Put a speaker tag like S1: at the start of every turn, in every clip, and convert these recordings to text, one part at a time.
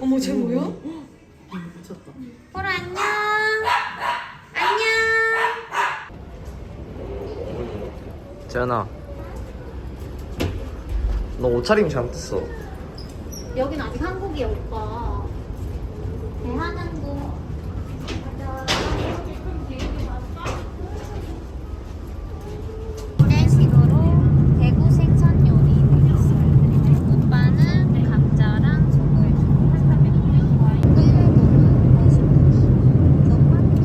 S1: 어머 쟤 뭐야?
S2: 미쳤다.
S1: 보라 안녕. 안녕.
S3: 재현아 너 옷차림이 잘못됐어
S1: 여긴 아직 한국이야 오빠. 대한항공. 이런 식으로 대구 생선 요리 있어요. 오빠는 감자랑 소금. 일본은 머스타드. 토마토.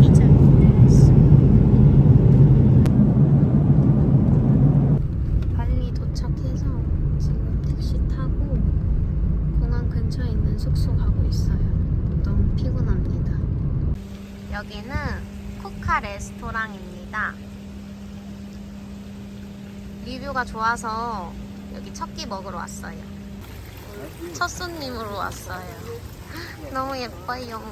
S1: 피자. 빨리 도착해서 지금 택시 타고 공항 근처에 있는 숙소 가고 있어요. 너무 피곤합니다. 여기는 쿠카 레스토랑입니다. 리뷰가 좋아서 여기 첫끼 먹으러 왔어요. 첫 손님으로 왔어요. 너무 예뻐요.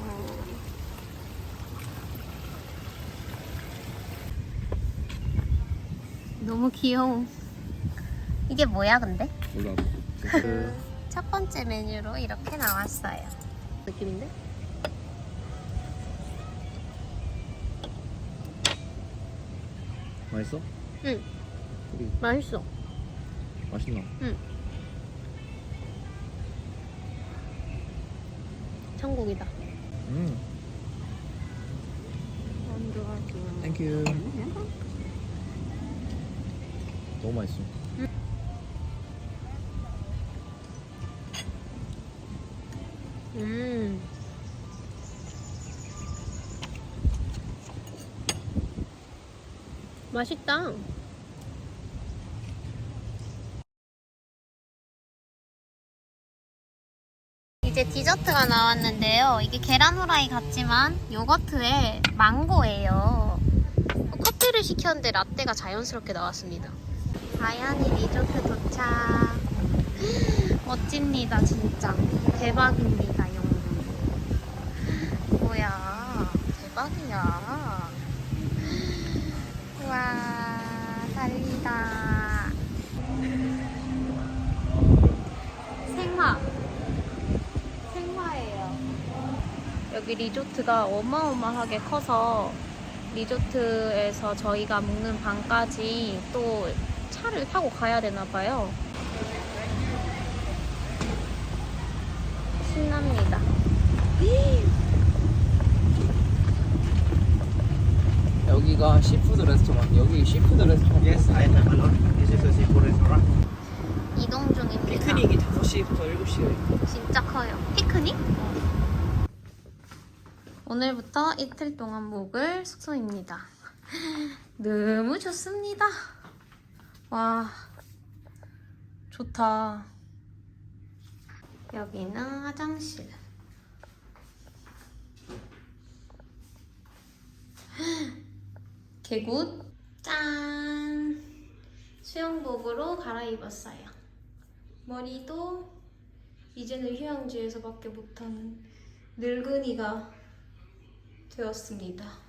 S1: 너무 귀여워. 이게 뭐야 근데?
S3: 몰라
S1: 첫 번째 메뉴로 이렇게 나왔어요. 느낌인데?
S3: 맛있어?
S1: 응.
S3: 우리
S1: 맛있어.
S3: 맛있나?
S1: 천국이다.
S3: 음 땡큐 너무 맛있어
S1: 음. 맛있다. 이제 디저트가 나왔는데요. 이게 계란 후라이 같지만 요거트에 망고예요. 커피를 시켰는데 라떼가 자연스럽게 나왔습니다. 아연이 리조트 도착. 멋집니다, 진짜. 대박입니다, 용. 뭐야, 대박이야. 와, 달리다. 여기 리조트가 어마어마하게 커서 리조트에서 저희가 묵는 방까지 또 차를 타고 가야 되나 봐요. 신납니다.
S3: 여기가 시푸드 레스토랑 여기 시푸드 레스토랑
S2: Yes, I have a lot. This is a seafood restaurant.
S1: 이동 중입니다.
S3: 피크닉이 5시부터 7시에
S1: 진짜 커요. 피크닉? 오늘부터 이틀 동안 묵을 숙소입니다. 너무 좋습니다. 와, 좋다. 여기는 화장실. 개굿. 짠. 수영복으로 갈아입었어요. 머리도 이제는 휴양지에서밖에 못하는 늙은이가 되었습니다.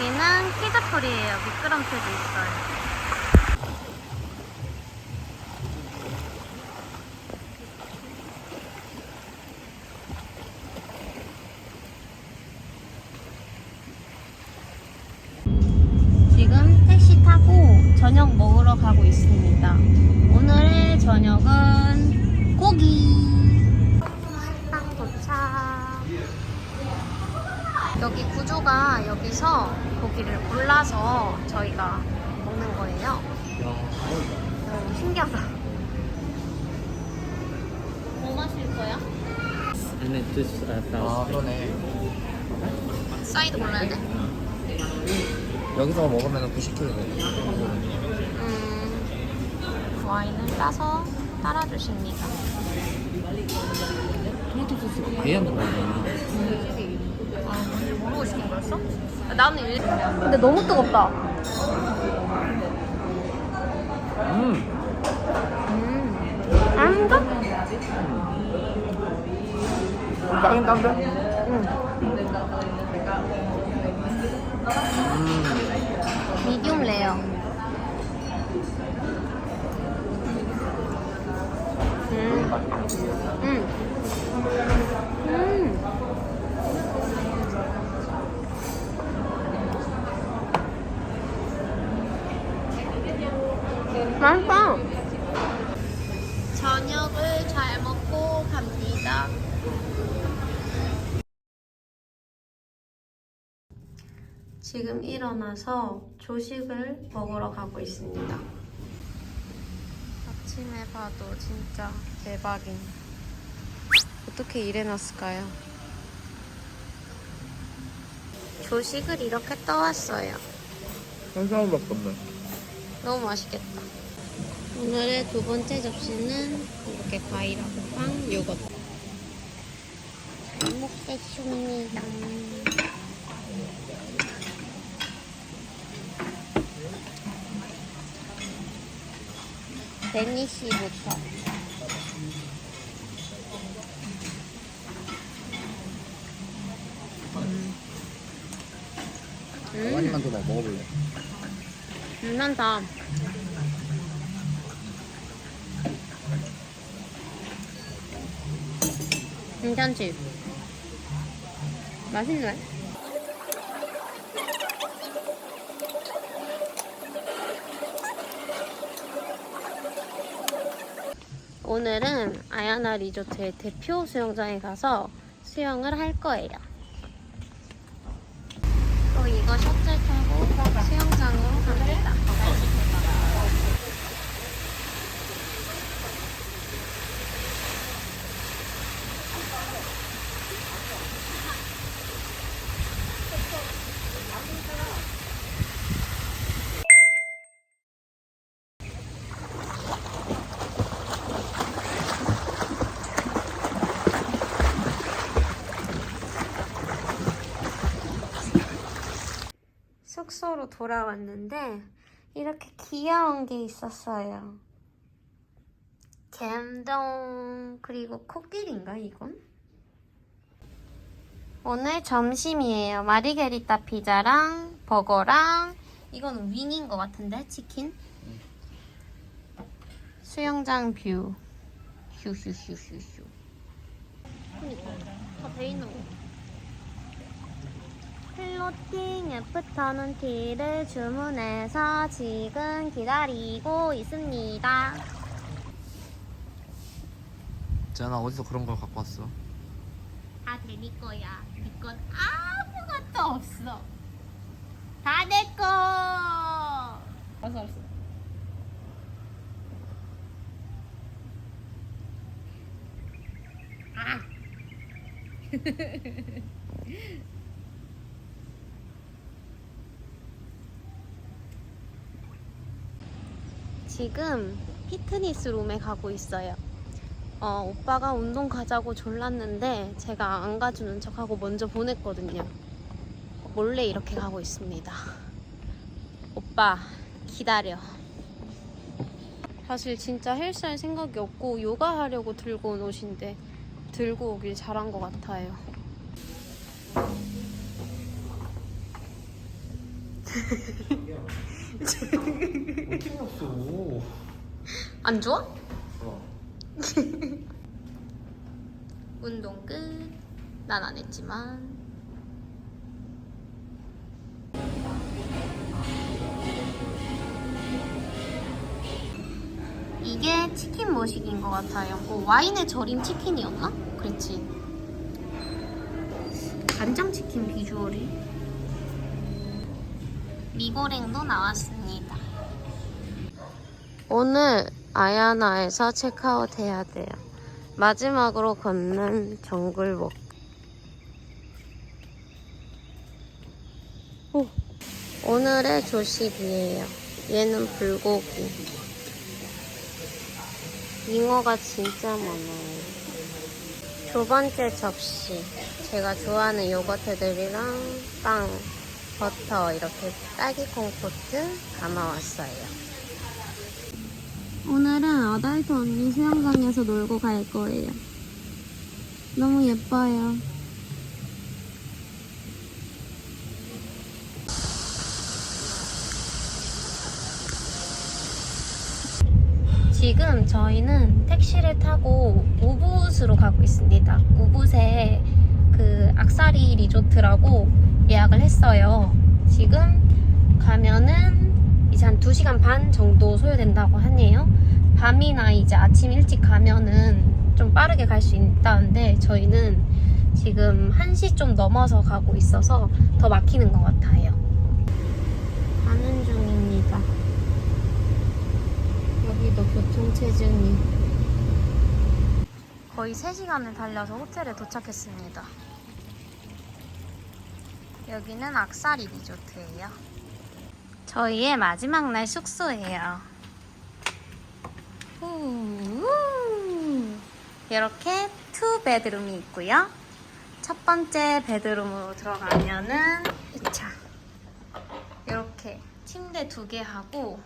S1: 여기는 키즈풀이에요. 미끄럼틀도 있어요. 저희가 먹는 거예요. 어, 신기하다. 뭐 마실 거야?
S2: And is uh,
S3: 아 그러네
S1: 사이드 골라야 돼?
S3: 여기서 먹으면 90kg 돼
S1: 음, 와인을 따서 따라주십니다.
S3: 아예 안 들어가네.
S1: 아, 모르고 시킨 거였어? 나는 일... 근데 너무 뜨겁다.
S3: 음.
S1: 음. 아닌가?
S3: 따긴 딴데?
S1: 응.
S3: 음.
S1: 미디움 레어. 음. 음. 음. 맛있다. 저녁을 잘 먹고 갑니다. 지금 일어나서 조식을 먹으러 가고 있습니다. 아침에 봐도 진짜 대박인. 어떻게 일해놨을까요? 조식을 이렇게 떠왔어요.
S3: 한 사람밖에 없네.
S1: 너무 맛있겠다. 오늘의 두 번째 접시는 이렇게 과일하고 빵, 요거트. 잘 먹겠습니다. 데니시부터. 음,
S3: 많이만 더 먹어볼래.
S1: 괜찮다. 괜찮지? 맛있네. 오늘은 아야나 리조트의 대표 수영장에 가서 수영을 할 거예요. 또 이거 셔틀 타고 수영장으로 갑니다. 숙소로 돌아왔는데 이렇게 귀여운 게 있었어요. 갬동 그리고 코끼리인가 이건? 오늘 점심이에요. 마리게리따 피자랑 버거랑 이건 윙인 것 같은데 치킨? 수영장 뷰 휴휴휴휴휴 다돼 있는 거 플로팅 애프터눈 티를 주문해서 지금 기다리고 있습니다.
S3: 쟤나 어디서 그런 걸 갖고 왔어?
S1: 다내 거야. 네건 아무것도 없어. 다 내 거. 알았어 알았어. 아. 지금 피트니스 룸에 가고 있어요. 어, 오빠가 운동 가자고 졸랐는데 제가 안 가주는 척하고 먼저 보냈거든요. 몰래 이렇게 가고 있습니다. 오빠 기다려. 사실 진짜 헬스할 생각이 없고 요가 하려고 들고 온 옷인데 들고 오길 잘한 것 같아요.
S3: 없어.
S1: 안 좋아?
S3: 어.
S1: 운동 끝. 난 안 했지만. 이게 치킨 머식인 것 같아요. 어, 와인에 절인 치킨이었나? 그렇지. 간장 치킨 비주얼이. 미고랭도 나왔습니다. 오늘 아야나에서 체크아웃 해야 돼요. 마지막으로 걷는 정글복. 오, 오늘의 조식이에요. 얘는 불고기. 잉어가 진짜 많아요. 두 번째 접시. 제가 좋아하는 요거트들이랑 빵, 버터 이렇게 딸기 콩코트 담아왔어요. 오늘은 아달트 언니 수영장에서 놀고 갈 거예요. 너무 예뻐요. 지금 저희는 택시를 타고 우붓으로 가고 있습니다. 우붓에 그 악사리 리조트라고 예약을 했어요. 지금 가면은 이제 한 2시간 반 정도 소요된다고 하네요. 밤이나 이제 아침 일찍 가면은 좀 빠르게 갈 수 있다는데 저희는 지금 1시 좀 넘어서 가고 있어서 더 막히는 것 같아요. 가는 중입니다. 여기도 교통체증이 거의 3시간을 달려서 호텔에 도착했습니다. 여기는 악사리 리조트예요. 저희의 마지막 날 숙소예요. 후, 이렇게 투 베드룸이 있고요. 첫 번째 베드룸으로 들어가면은 자 이렇게 침대 두 개 하고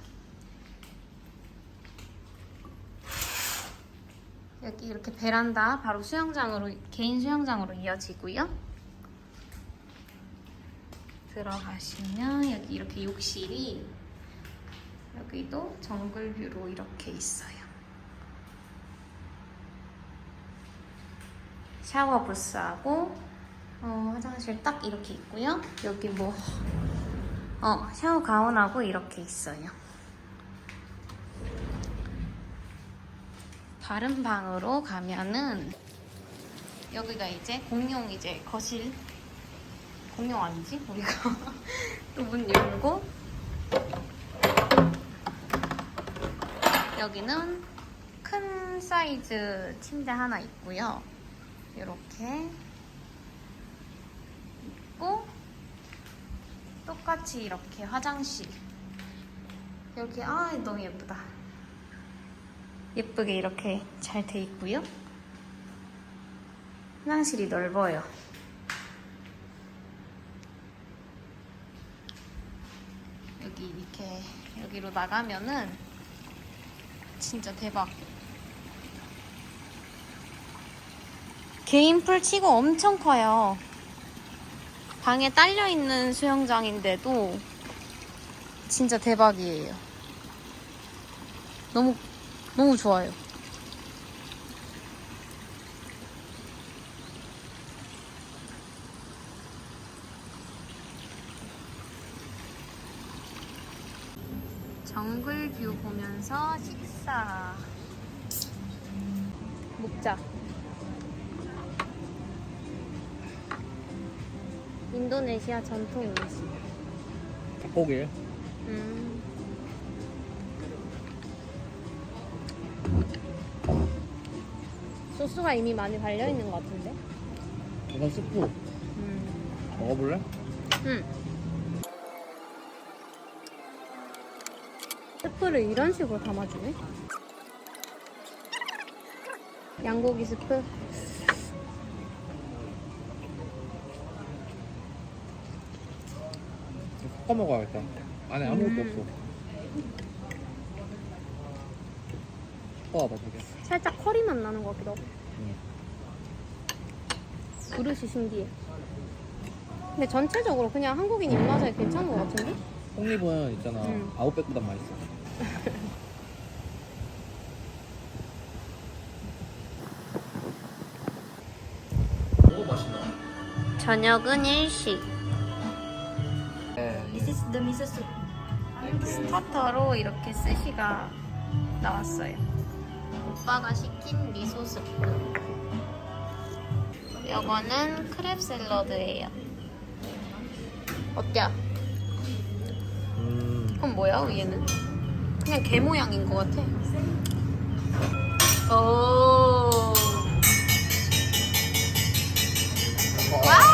S1: 여기 이렇게 베란다 바로 수영장으로 개인 수영장으로 이어지고요. 들어가시면 여기 이렇게 욕실이 여기도 정글뷰로 이렇게 있어요. 샤워 부스하고 어, 화장실 딱 이렇게 있고요. 여기 뭐 어, 샤워 가운하고 이렇게 있어요. 다른 방으로 가면은 여기가 이제 공용 이제 거실 공용 아니지? 우리가. 또 문 열고. 여기는 큰 사이즈 침대 하나 있고요. 이렇게. 있고 똑같이 이렇게 화장실. 여기 아 너무 예쁘다. 예쁘게 이렇게 잘 돼 있고요. 화장실이 넓어요. 여기 이렇게 여기로 나가면은 진짜 대박. 개인 풀 치고 엄청 커요. 방에 딸려 있는 수영장인데도 진짜 대박이에요. 너무 너무 좋아요. 정글 뷰 보면서 식사. 먹자. 인도네시아 전통 음식.
S3: 닭고기.
S1: 음. 소스가 이미 많이 발려 있는 것 같은데.
S3: 이건 스프.
S1: 음.
S3: 먹어볼래?
S1: 음. 스프를 이런 식으로 담아주네. 양고기 스프.
S3: 섞어 먹어야겠다. 안에 아무것도
S1: 음.
S3: 없어. 섞어봐 되게.
S1: 살짝 커리 맛 나는 것 같기도 하고.
S3: 응.
S1: 그릇이 신기해. 근데 전체적으로 그냥 한국인 입맛에 괜찮은 것 같은데?
S3: 홍립은 있잖아.
S1: 음.
S3: 아웃백보다 맛있어. 너무 맛있다.
S1: 저녁은 일식.
S3: 네.
S4: This is the miso soup.
S1: 스타터로 이렇게 스시가 나왔어요. 오빠가 시킨 미소 스프. 이거는 크랩 샐러드예요. 어때요?
S3: 음.
S1: 그건 뭐야 위에는? 그냥 개 모양인 것 같아. 오. 와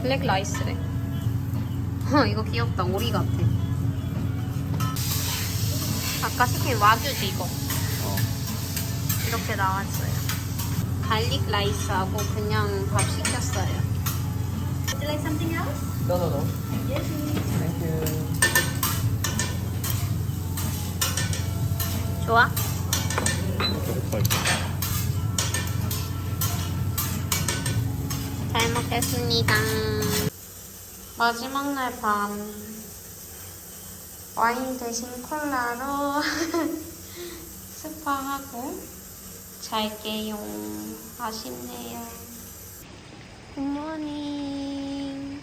S1: 어. 블랙 라이스래. 어, 이거 귀엽다. 오리 같아. 아까 시킨 와규지 이거.
S3: 어.
S1: 이렇게 나왔어요. 갈릭 라이스하고 그냥 밥 시켰어요.
S4: Would you like something else?
S3: No, no, no. Thank you.
S1: 좋아? 잘 먹겠습니다. 마지막 날 밤. 와인 대신 콜라로 스파하고 잘게요. 아쉽네요. 굿모닝.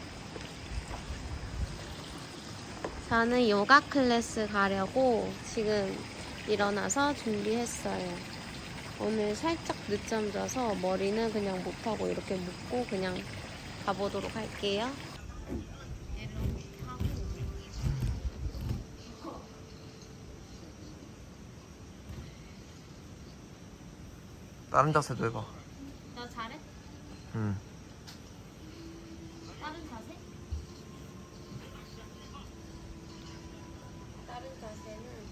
S1: 저는 요가 클래스 가려고 지금 일어나서 준비했어요. 오늘 살짝 늦잠 자서 머리는 그냥 못하고 이렇게 묶고 그냥 가보도록 할게요.
S3: 다른 자세도 해봐.
S1: 나 잘해?
S3: 응.
S1: 다른 자세? 다른 자세는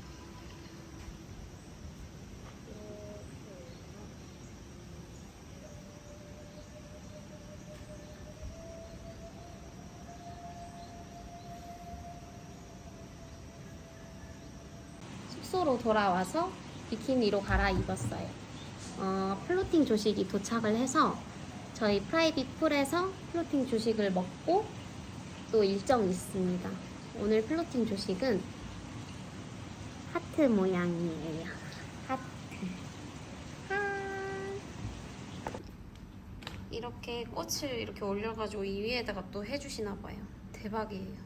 S1: 숙소로 돌아와서 비키니로 갈아입었어요. 어, 플로팅 조식이 도착을 해서 저희 프라이빗 풀에서 플로팅 조식을 먹고 또 일정이 있습니다. 오늘 플로팅 조식은 하트 모양이에요. 하트. 하. 이렇게 꽃을 이렇게 올려가지고 이 위에다가 또 해주시나 봐요. 대박이에요.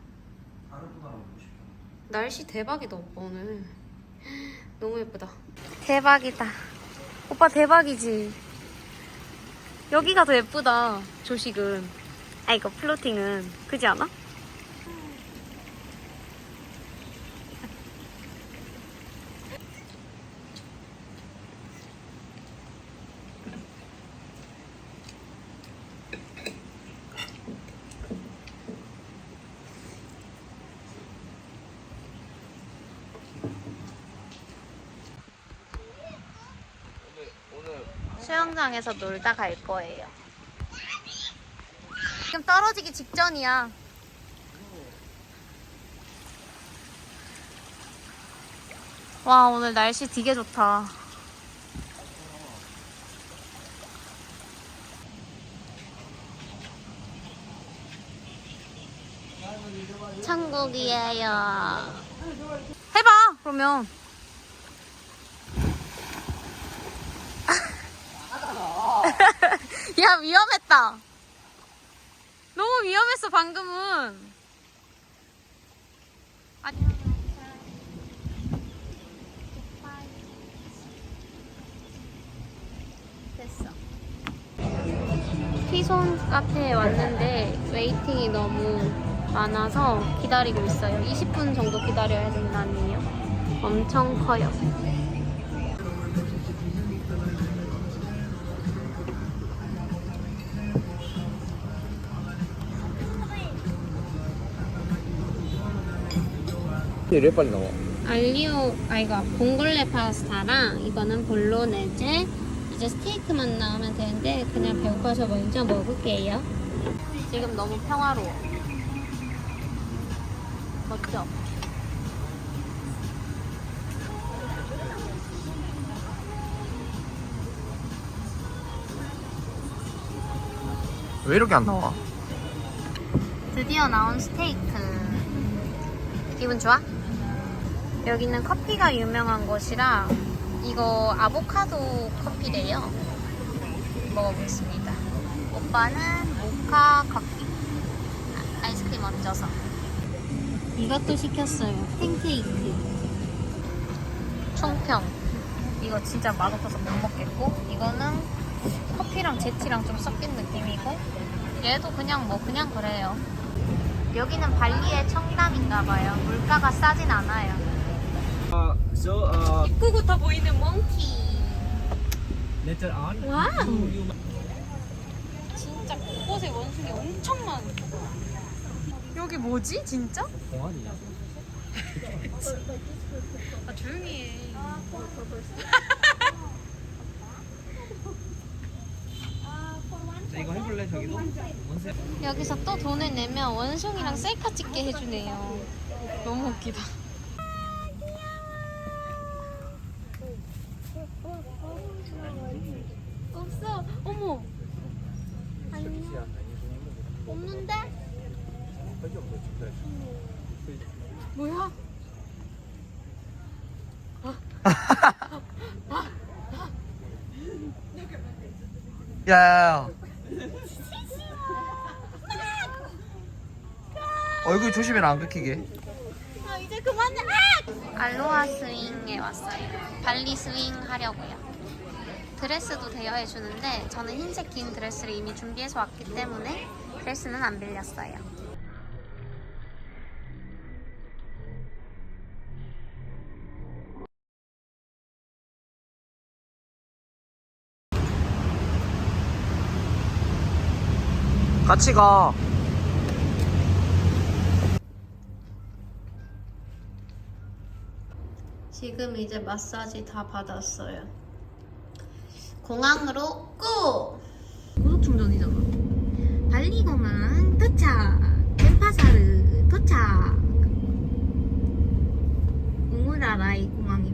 S1: 날씨 대박이다 오빠 오늘. 너무 예쁘다. 대박이다. 오빠 대박이지. 여기가 더 예쁘다. 조식은. 아 이거 플로팅은 그지 않아? 수영장에서 놀다 갈 거예요. 지금 떨어지기 직전이야. 와, 오늘 날씨 되게 좋다. 천국이에요. 해봐, 그러면. 야 위험했다. 너무 위험했어 방금은. 안녕. 됐어. 피손 카페에 왔는데 웨이팅이 너무 많아서 기다리고 있어요. 20분 정도 기다려야 된다네요. 엄청 커요.
S3: 이래 빨리 나와.
S1: 알리오 아 이거 봉골레 파스타랑 이거는 볼로네제 이제 스테이크만 나오면 되는데 그냥 배고파서 먼저 먹을게요 지금 너무 평화로워 멋져
S3: 왜 이렇게 안 나와?
S1: 드디어 나온 스테이크 기분 좋아? 여기는 커피가 유명한 곳이라 이거 아보카도 커피래요. 먹어보겠습니다. 오빠는 모카 커피 아, 아이스크림 얹어서. 이것도 시켰어요. 팬케이크. 총평. 이거 진짜 맛없어서 못 먹겠고 이거는 커피랑 제티랑 좀 섞인 느낌이고 얘도 그냥 뭐 그냥 그래요. 여기는 발리의 청담인가 봐요. 물가가 싸진 않아요
S2: So, uh,
S1: 입구부터 보이는 몽키.
S2: later on, you, you
S1: 진짜 곳곳에 원숭이 엄청 많아. 여기 뭐지, 진짜?
S2: 공원이야.
S1: 아 조용히 해.
S2: 이거 해볼래 저기도? 원세.
S1: 여기서 또 돈을 내면 원숭이랑 셀카 찍게 해주네요. 너무 웃기다. 없어. 어머. 안녕. 없는데? 뭐야?
S3: 야야야 얼굴 조심해라 안 긁히게
S1: 아 이제 그만해. 아! 알로하 스윙에 왔어요. 발리 스윙 하려고요. 드레스도 대여해 주는데 저는 흰색 긴 드레스를 이미 준비해서 왔기 때문에 드레스는 안 빌렸어요.
S3: 같이 가
S1: 지금 이제 마사지 다 받았어요. 공항으로 꾸! 고속 충전이잖아. 발리 공항 도착. 덴파사르 도착. 우무라라이 공항이